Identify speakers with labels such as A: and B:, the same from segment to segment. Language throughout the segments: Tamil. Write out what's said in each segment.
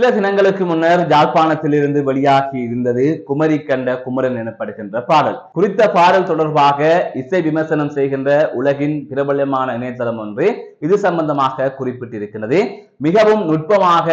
A: சில தினங்களுக்கு முன்னர் யாழ்ப்பாணத்திலிருந்து வெளியாகி இருந்தது குமரி கண்ட குமரன் எனப்படுகின்ற பாடல். குறித்த பாடல் தொடர்பாக இசை விமர்சனம் செய்கின்ற உலகின் பிரபலமான இணையதளம் ஒன்று இது சம்பந்தமாக குறிப்பிட்டிருக்கிறது. மிகவும் நுட்பமாக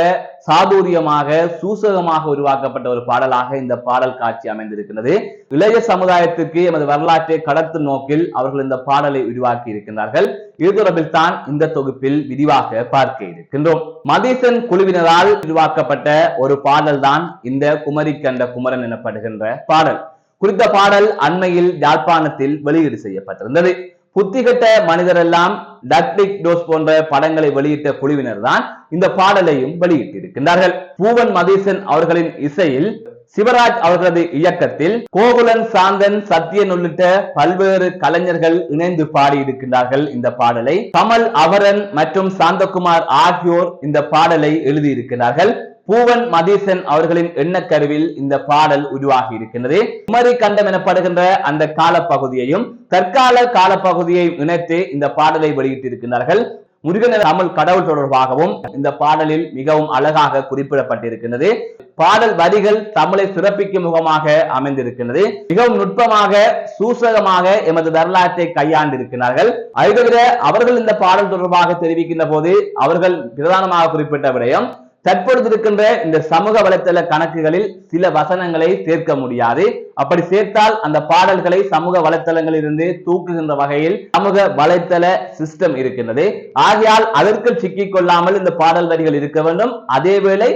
A: சாதுரியமாக சூசகமாக உருவாக்கப்பட்ட ஒரு பாடலாக இந்த பாடல் காட்சி அமைந்திருக்கிறது இளைய சமுதாயத்திற்கு எமது வரலாற்றை கடத்தும் நோக்கில் அவர்கள் இந்த பாடலை உருவாக்கி இருக்கின்றார்கள். இது தொடர்பில் தான் இந்த தொகுப்பில் விரிவாக பார்க்க இருக்கின்றோம். மதீசன் குழுவினரால் உருவாக்கப்பட்ட ஒரு பாடல் தான் இந்த குமரி கண்ட குமரன் எனப்படுகின்ற பாடல். குறித்த பாடல் அண்மையில் யாழ்ப்பாணத்தில் வெளியீடு செய்யப்பட்டிருந்தது. புத்திகட்ட மனிதரெல்லாம் டக்டிக் டோஸ் போன்ற படங்களை வெளியிட்ட குழுவினர் தான் இந்த பாடலையும் வெளியிட்டிருக்கின்றார்கள். பூவன் மதீசன் அவர்களின் இசையில் சிவராஜ் அவர்களது இயக்கத்தில் கோகுலன் சாந்தன் சத்யன் உள்ளிட்ட பல்வேறு கலைஞர்கள் இணைந்து பாடியிருக்கின்றார்கள் இந்த பாடலை. கமல் அவரன் மற்றும் சாந்தகுமார் ஆகியோர் இந்த பாடலை எழுதியிருக்கிறார்கள். பூவன் மதீசன் அவர்களின் எண்ணக்கருவில் இந்த பாடல் உருவாகி இருக்கின்றது. குமரி கண்டம் எனப்படுகின்ற அந்த காலப்பகுதியையும் தற்கால காலப்பகுதியை இணைத்து இந்த பாடலை வெளியிட்டிருக்கிறார்கள் முருகன் தமிழ் கடவுள் தொடர்பாகவும் இந்த பாடலில் மிகவும் அழகாக குறிப்பிடப்பட்டிருக்கின்றது. பாடல் வரிகள் தமிழை சிறப்பிக்கும் முகமாக அமைந்திருக்கின்றது. மிகவும் நுட்பமாக சூசகமாக எமது வரலாற்றை கையாண்டிருக்கிறார்கள். அதை தவிர அவர்கள் இந்த பாடல் தொடர்பாக தெரிவிக்கின்ற போது அவர்கள் பிரதானமாக குறிப்பிட்ட விடயம் தற்பொழுது இருக்கின்ற இந்த சமூக வலைத்தள கணக்குகளில் சில வசனங்களை சேர்க்க முடியாது. அப்படி சேர்த்தால் அந்த பாடல்களை சமூக வலைத்தளங்களில் இருந்து தூக்குகின்ற வகையில் சமூக வலைத்தள சிஸ்டம் இருக்கின்றது. ஆகையால் அதற்கு சிக்கிக் கொள்ளாமல் இந்த பாடல் வரிகள் இருக்க வேண்டும். அதேவேளை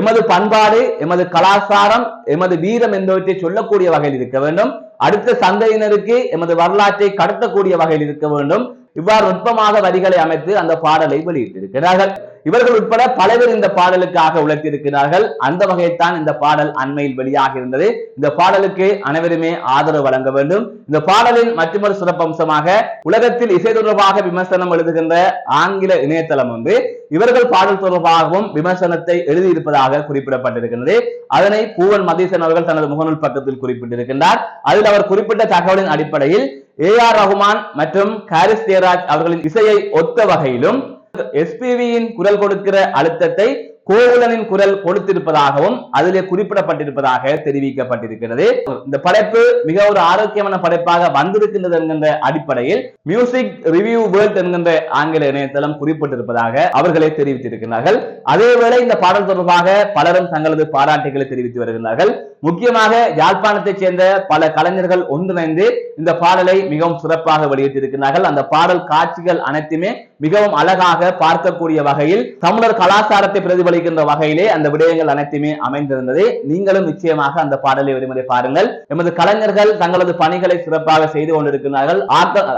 A: எமது பண்பாடு எமது கலாச்சாரம் எமது வீரம் என்பவற்றை சொல்லக்கூடிய வகையில் இருக்க வேண்டும். அடுத்த சந்தையினருக்கு எமது வரலாற்றை கடத்தக்கூடிய வகையில் இருக்க வேண்டும். இவ்வாறு நுட்பமாக வரிகளை அமைத்து அந்த பாடலை வெளியிட்டிருக்கிறார்கள். இவர்கள் உட்பட பலவர் இந்த பாடலுக்காக உழைத்திருக்கிறார்கள். அந்த வகையைத்தான் இந்த பாடல் அண்மையில் வெளியாக இருந்தது இந்த பாடலுக்கு அனைவருமே ஆதரவு வழங்க வேண்டும். இந்த பாடலின் மற்றொரு சிறப்பம்சமாக உலகத்தில் இசை தொடர்பாக விமர்சனம் எழுதுகின்ற ஆங்கில இணையதளம் ஒன்று இவர்கள் பாடல் தொடர்பாகவும் விமர்சனத்தை எழுதியிருப்பதாக குறிப்பிடப்பட்டிருக்கிறது அதனை பூவன் மதீசன் அவர்கள் தனது முகநூல் பக்கத்தில் குறிப்பிட்டிருக்கின்றார். அதில் அவர் குறிப்பிட்ட தகவலின் அடிப்படையில் ஏ ஆர் ரகுமான் மற்றும் ஹாரிஸ் தேராஜ் அவர்களின் இசையை ஒத்த வகையிலும் எஸ்பிவியின் குரல் கொடுக்கிற அழுத்தத்தை கோகுலனின் குரல் கொடுத்திருப்பதாகவும் அதிலே குறிப்பிடப்பட்டிருப்பதாக தெரிவிக்கப்பட்டிருக்கிறது. இந்த படைப்பு மிக ஒரு ஆரோக்கியமான படைப்பாக வந்திருக்கின்றது என்கின்ற அடிப்படையில் மியூசிக் ரிவ்யூ வேர்ல்ட் என்கின்ற ஆங்கில இணையதளம் குறிப்பிட்டிருப்பதாக அவர்களே தெரிவித்திருக்கிறார்கள். அதேவேளை இந்த பாடல் தொடர்பாக பலரும் தங்களது பாராட்டுகளை தெரிவித்து வருகிறார்கள். முக்கியமாக யாழ்ப்பாணத்தைச் சேர்ந்த பல கலைஞர்கள் ஒன்றிணைந்து இந்த பாடலை மிகவும் சிறப்பாக வெளியிட்டிருக்கிறார்கள். அந்த பாடல் காட்சிகள் அனைத்துமே மிகவும் அழகாக பார்க்கக்கூடிய வகையில் தமிழர் கலாச்சாரத்தை பிரதிபலி பிரதிபலிக்கின்ற வகையிலே அந்த விடயங்கள் அனைத்துமே அமைந்திருந்தது. நீங்களும் நிச்சயமாக அந்த பாடலை ஒருமுறை பாருங்கள். எமது கலைஞர்கள் தங்களது பணிகளை சிறப்பாக செய்து கொண்டிருக்கிறார்கள்.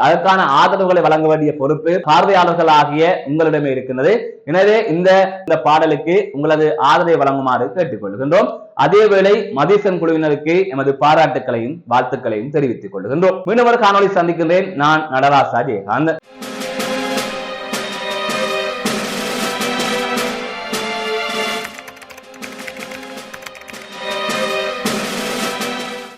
A: அதற்கான ஆதரவுகளை வழங்க வேண்டிய பொறுப்பு பார்வையாளர்கள் ஆகிய உங்களிடமே இருக்கின்றது. எனவே இந்த இந்த பாடலுக்கு உங்களது ஆதரவை வழங்குமாறு கேட்டுக்கொள்கின்றோம். அதேவேளை மதீசன் குழுவினருக்கு எமது பாராட்டுகளையும் வாழ்த்துக்களையும் தெரிவித்துக் கொள்கின்றோம். மீனவர் காணொலி சந்திக்கின்றேன். நான் நடராசா ஜெயகாந்தன்.